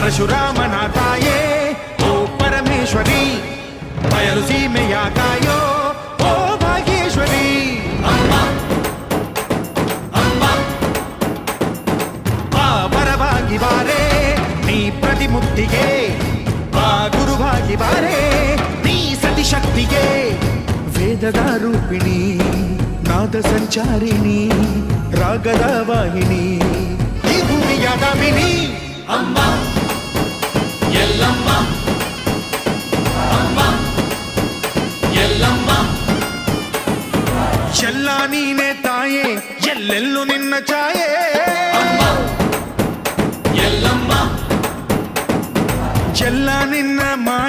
పరశురామనాథాయే ఓ పరమేశ్వరి బయలుసీమయా కాయో ఓ భాగేశ్వరి పరభాగి వారే నీ ప్రతిముక్తిగే ఆ గురుభాగి వారే నీ సతిశక్తిగే వేదదారూపిణి నాద సంచారిణి ಎಲ್ಲ ನೀನೆ ತಾಯೇ ಎಲ್ಲೆಲ್ಲೂ ನಿನ್ನ ಛಾಯೆ ಅಮ್ಮ ಎಲ್ಲಮ್ಮ ಎಲ್ಲ ನಿನ್ನ ಮಾಯೆ ನಮ್ಮೆಲ್ಲ